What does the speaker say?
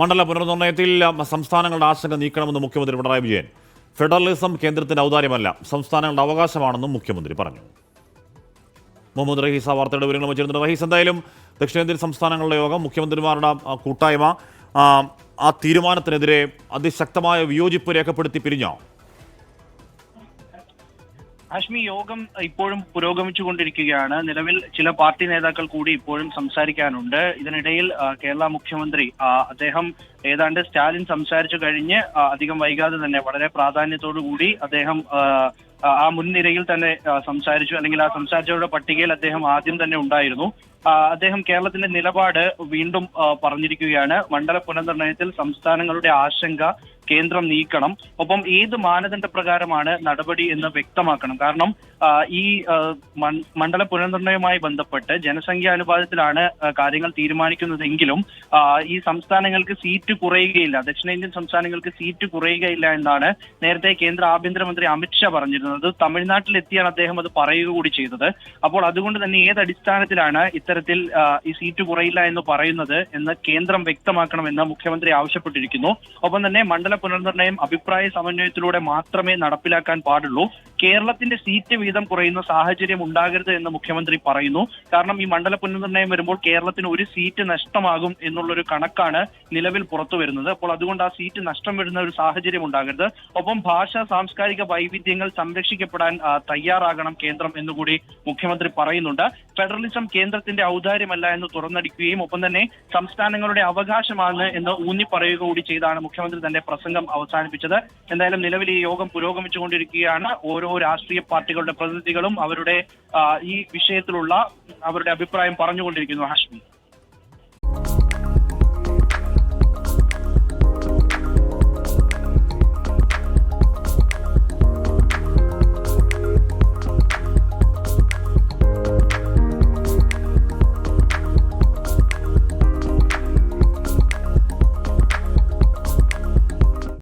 മണ്ഡല പുനർനിർണയത്തിൽ സംസ്ഥാനങ്ങളുടെ ആശങ്ക നീക്കണമെന്ന് മുഖ്യമന്ത്രി പിണറായി വിജയൻ. ഫെഡറലിസം കേന്ദ്രത്തിന്റെ ഔദാര്യമല്ല സംസ്ഥാനങ്ങളുടെ അവകാശമാണെന്നും മുഖ്യമന്ത്രി പറഞ്ഞു. മുഹമ്മദ് റഹീസ വാർത്തയുടെ വിവരങ്ങൾ വെച്ചിരുന്നുണ്ട്. റഹീസ് എന്തായാലും ദക്ഷിണേന്ത്യൻ സംസ്ഥാനങ്ങളുടെ യോഗം മുഖ്യമന്ത്രിമാരുടെ കൂട്ടായ്മ ആ തീരുമാനത്തിനെതിരെ അതിശക്തമായ വിയോജിപ്പ് രേഖപ്പെടുത്തി പിരിഞ്ഞോ? ഹാഷ്മി യോഗം ഇപ്പോഴും പുരോഗമിച്ചുകൊണ്ടിരിക്കുകയാണ്. നിലവിൽ ചില പാർട്ടി നേതാക്കൾ കൂടി ഇപ്പോഴും സംസാരിക്കാനുണ്ട്. ഇതിനിടയിൽ കേരള മുഖ്യമന്ത്രി അദ്ദേഹം ഏതാണ്ട് സ്റ്റാലിൻ സംസാരിച്ചു കഴിഞ്ഞ് അധികം വൈകാതെ തന്നെ വളരെ പ്രാധാന്യത്തോടു കൂടി അദ്ദേഹം ആ, മുൻനിരയിൽ തന്നെ സംസാരിച്ചു. അല്ലെങ്കിൽ ആ സംസാരിച്ചവരുടെ പട്ടികയിൽ അദ്ദേഹം ആദ്യം തന്നെ ഉണ്ടായിരുന്നു. അദ്ദേഹം കേരളത്തിന്റെ നിലപാട് വീണ്ടും പറഞ്ഞിരിക്കുകയാണ്. മണ്ഡല പുനർനിർണയത്തിൽ സംസ്ഥാനങ്ങളുടെ ആശങ്ക കേന്ദ്രം നീക്കണം. ഒപ്പം ഏത് മാനദണ്ഡ പ്രകാരമാണ് നടപടി എന്ന് വ്യക്തമാക്കണം. കാരണം ഈ മണ്ഡല പുനർനിർണയവുമായി ബന്ധപ്പെട്ട് ജനസംഖ്യാനുപാതത്തിലാണ് അനുപാതത്തിലാണ് കാര്യങ്ങൾ തീരുമാനിക്കുന്നതെങ്കിലും ഈ സംസ്ഥാനങ്ങൾക്ക് സീറ്റ് കുറയുകയില്ല. ദക്ഷിണേന്ത്യൻ സംസ്ഥാനങ്ങൾക്ക് സീറ്റ് കുറയുകയില്ല എന്നാണ് നേരത്തെ കേന്ദ്ര ആഭ്യന്തരമന്ത്രി അമിത്ഷാ പറഞ്ഞിരുന്നത്. തമിഴ്നാട്ടിൽ എത്തിയാണ് അദ്ദേഹം അത് പറയുക കൂടി ചെയ്തത്. അപ്പോൾ അതുകൊണ്ട് തന്നെ ഏത് അടിസ്ഥാനത്തിലാണ് ഇത്തരത്തിൽ ഈ സീറ്റ് കുറയില്ല എന്ന് പറയുന്നത് എന്ന് കേന്ദ്രം വ്യക്തമാക്കണമെന്ന് മുഖ്യമന്ത്രി ആവശ്യപ്പെട്ടിരിക്കുന്നു. ഒപ്പം തന്നെ മണ്ഡല പുനർനിർണയം അഭിപ്രായ സമന്വയത്തിലൂടെ മാത്രമേ നടപ്പിലാക്കാൻ പാടുള്ളൂ. കേരളത്തിന്റെ സീറ്റ് വീതം കുറയുന്ന സാഹചര്യം ഉണ്ടാകരുത് എന്ന് മുഖ്യമന്ത്രി പറയുന്നു. കാരണം ഈ മണ്ഡല പുനർനിർണയം വരുമ്പോൾ കേരളത്തിന് ഒരു സീറ്റ് നഷ്ടമാകും എന്നുള്ളൊരു കണക്കാണ് നിലവിൽ പുറത്തു വരുന്നത്. അപ്പോൾ അതുകൊണ്ട് ആ സീറ്റ് നഷ്ടം വരുന്ന ഒരു സാഹചര്യം ഉണ്ടാകരുത്. ഒപ്പം ഭാഷ സാംസ്കാരിക വൈവിധ്യങ്ങൾ സംരക്ഷിക്കപ്പെടാൻ തയ്യാറാകണം കേന്ദ്രം എന്നുകൂടി മുഖ്യമന്ത്രി പറയുന്നുണ്ട്. ഫെഡറലിസം കേന്ദ്രത്തിന്റെ ഔദാര്യമല്ല എന്ന് തുറന്നടിക്കുകയും ഒപ്പം തന്നെ സംസ്ഥാനങ്ങളുടെ അവകാശമാണ് എന്ന് ഊന്നി പറയുക കൂടി ചെയ്താണ് മുഖ്യമന്ത്രി തന്റെ പ്രസംഗം. അവസാനിപ്പിച്ചത്. എന്തായാലും നിലവിൽ ഈ യോഗം പുരോഗമിച്ചുകൊണ്ടിരിക്കുകയാണ്. ഓരോ രാഷ്ട്രീയ പാർട്ടികളുടെ പ്രതിനിധികളും അവരുടെ ഈ വിഷയത്തിലുള്ള അവരുടെ അഭിപ്രായം പറഞ്ഞുകൊണ്ടിരിക്കുന്നു ഹാഷ്മി.